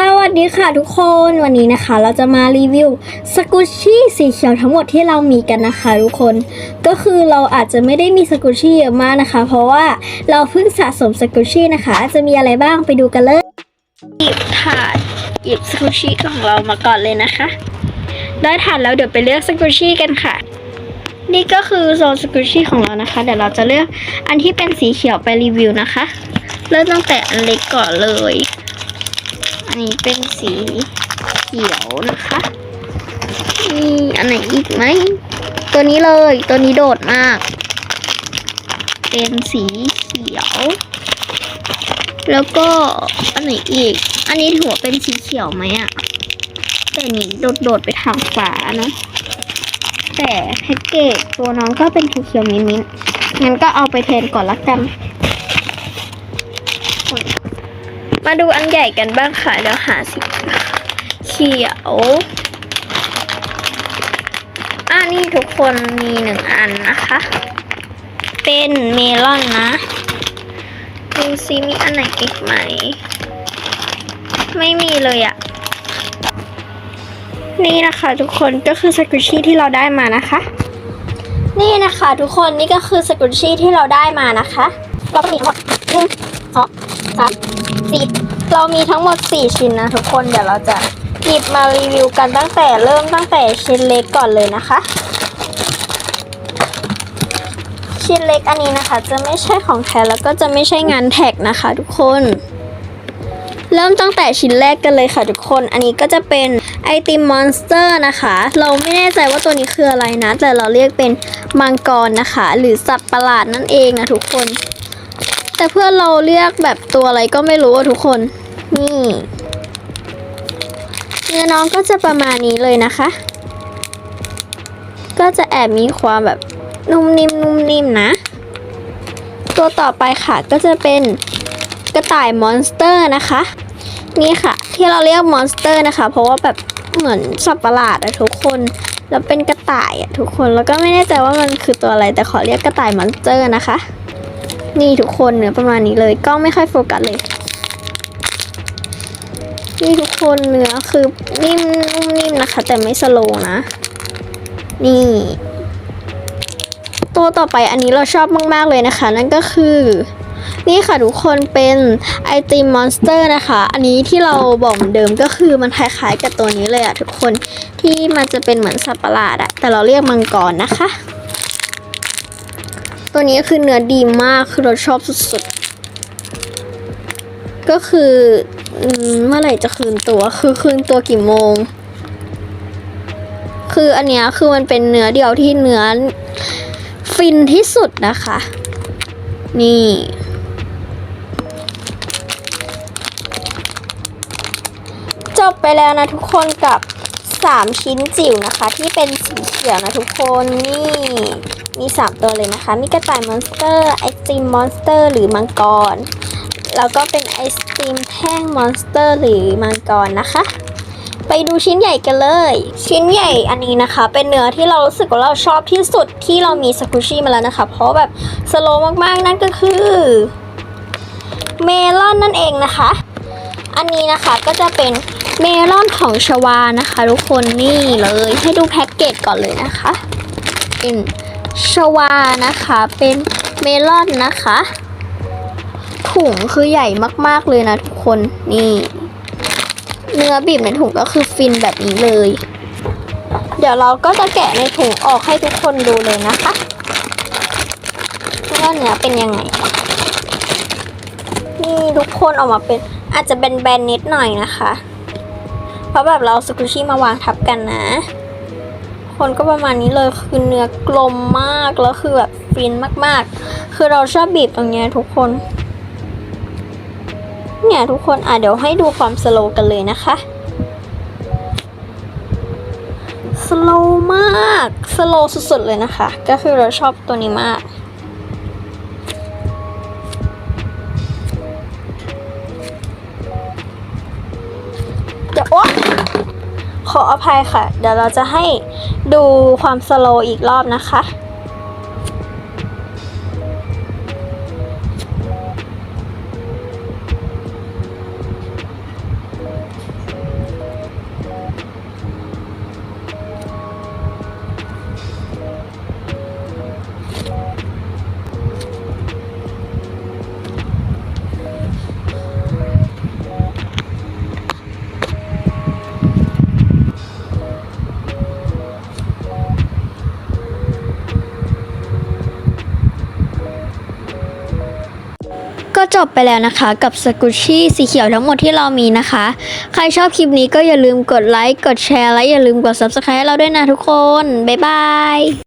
สวัสดีค่ะทุกคนวันนี้นะคะ เราจะมารีวิวสกุชชี่สีเขียวทั้งหมดที่เรามีกันนะคะ ทุกคนก็คือเราอาจจะไม่ได้มีสกุชชี่เยอะมากนะคะ เพราะว่าเราเพิ่งสะสมสกุชชี่นะคะ จะมีอะไรบ้างไปดูกันเลยหยิบถาดหยิบสกุชชี่ของเรามาก่อนเลยนะคะ ได้ถาดแล้วเดี๋ยวไปเลือกสกุชชี่กันค่ะ นี่ก็คือโซนสกุชชี่ของเรานะคะ เดี๋ยวเราจะเลือกอันที่เป็นสีเขียวไปรีวิวนะคะ เริ่มตั้งแต่อันเล็กก่อนเลย อันนี้เป็นสีเขียวนะคะมีอันไหนอีกไหม ตัวนี้เลย ตัวนี้โดดมาก เป็นสีเขียว แล้วก็อันไหนอีก อันนี้ถือว่าเป็นสีเขียวไหมอะแต่นี่โดดๆไปทางฝานะแต่แพ็กเกจตัวน้องก็เป็นเขียวๆมิ้นๆงั้นก็เอาไปแทนก่อนละกัน มาดูอันใหญ่กันบ้างค่ะเดี๋ยวหาสีเขียวอันนี้ทุกคนมีหนึ่งอันนะคะ เป็นเมลอนนะ ดูซิมีอันไหนอีกไหม ไม่มีเลยอะนี่นะคะทุกคนก็คือสกุชชี่ที่เราได้มานะคะ นี่นะคะทุกคนนี่ก็คือสกุชชี่ที่เราได้มานะคะ เราก็มีทั้งหมดหนึ่งสอง สามสี่เรามีทั้งหมด 4 ชิ้นนะทุกคนเดี๋ยวเราจะหยิบมารีวิวกันตั้งแต่เริ่มตั้งแต่ชิ้นเล็กก่อนเลยนะคะ ชิ้นเล็กอันนี้นะคะ จะไม่ใช่ของแท้แล้วก็จะไม่ใช่งานแท็กนะคะ ทุกคน เริ่มตั้งแต่ชิ้นแรกกันเลยค่ะทุกคน อันนี้ก็จะเป็นไอติมมอนสเตอร์นะคะ เราไม่แน่ใจว่าตัวนี้คืออะไรนะ แต่เราเรียกเป็นมังกรนะคะ หรือสัตว์ประหลาดนั่นเองนะทุกคน แต่เพื่อนเราเรียกแบบตัวอะไรก็ไม่รู้อะทุกคน นี่เนื้อน้องก็จะประมาณนี้เลยนะคะ ก็จะแอบมีความแบบนุ่มนิ่มนุ่มนิ่มนะ ตัวต่อไปค่ะก็จะเป็นกระต่ายมอนสเตอร์นะคะ นี่ค่ะ ที่เราเรียกมอนสเตอร์นะคะ เพราะว่าแบบเหมือนสัตว์ประหลาดอะทุกคนแล้วเป็นกระต่ายอะทุกคนแล้วก็ไม่แน่ใจว่ามันคือตัวอะไรแต่ขอเรียกกระต่ายมอนสเตอร์นะคะ นี่ทุกคนเนื้อประมาณนี้เลยกล้องไม่ค่อยโฟกัสเลย นี่ทุกคนเนื้อคือนิ่มนุ่มนิ่มนะคะ แต่ไม่สโลนะ นี่ ตัวต่อไปอันนี้เราชอบมากๆเลยนะคะ นั่นก็คือนี่ค่ะทุกคนเป็นไอติมมอนสเตอร์นะคะ อันนี้ที่เราบอกเหมือนเดิมก็คือมันคล้ายๆกับตัวนี้เลยอะทุกคนที่มันจะเป็นเหมือนสัตว์ประหลาดอะแต่เราเรียกมังกรนะคะ ตัวนี้คือเนื้อดีมากคือเราชอบสุดๆ ก็คือเมื่อไหร่จะคืนตัว คือคืนตัวกี่โมง คืออันเนี้ยคือมันเป็นเนื้อเดียวที่เนื้อฟินที่สุดนะคะ นี่จบไปแล้วนะทุกคนกับ 3ชิ้นจิ๋วนะคะ ที่เป็นสีเขียวนะทุกคนนี่มี3ตัวเลยนะคะ มีกระต่ายมอนสเตอร์ไอติมมอนสเตอร์หรือมังกร แล้วก็เป็นไอศครีมแท่งมอนสเตอร์หรือมังกรนะคะ ไปดูชิ้นใหญ่กันเลย ชิ้นใหญ่อันนี้นะคะ เป็นเนื้อที่เรารู้สึกว่าเราชอบที่สุดที่เรามีสกุชี่มาแล้วนะคะ เพราะแบบสโลว์มากๆนั่นก็คือเมลอนนั่นเองนะคะ อันนี้นะคะก็จะเป็น เมลอนของชวานะคะทุกคนนี่เลยให้ดูแพ็กเกจก่อนเลยนะคะ เป็นชวานะคะเป็นเมลอนนะคะ ถุงคือใหญ่มากๆเลยนะทุกคนนี่ เนื้อบีบในถุงก็คือฟินแบบนี้เลย เดี๋ยวเราก็จะแกะในถุงออกให้ทุกคนดูเลยนะคะว่าเนื้อเป็นยังไงนี่ทุกคนออกมาเป็นอาจจะเป็นแบนๆนิดหน่อยนะคะ เพราะแบบเราสกุชี่มาวางทับกันนะ คนก็ประมาณนี้เลยคือเนื้อกลมมากแล้วคือแบบฟินมากๆ คือเราชอบบีบตรงเนี้ยทุกคน เนี่ยทุกคนอะเดี๋ยวให้ดูความสโลว์กันเลยนะคะสโลว์มาก สโลว์สุดๆเลยนะคะ ก็คือเราชอบตัวนี้มาก ขออภัยค่ะ เดี๋ยวเราจะให้ดูความสโลว์อีกรอบนะคะ จบไปแล้วนะคะกับสกุชชี่สีเขียวทั้งหมดที่เรามีนะคะ ใครชอบคลิปนี้ก็อย่าลืมกดไลค์ กดแชร์ และอย่าลืมกด subscribe ให้เราด้วยนะทุกคน บ๊ายบาย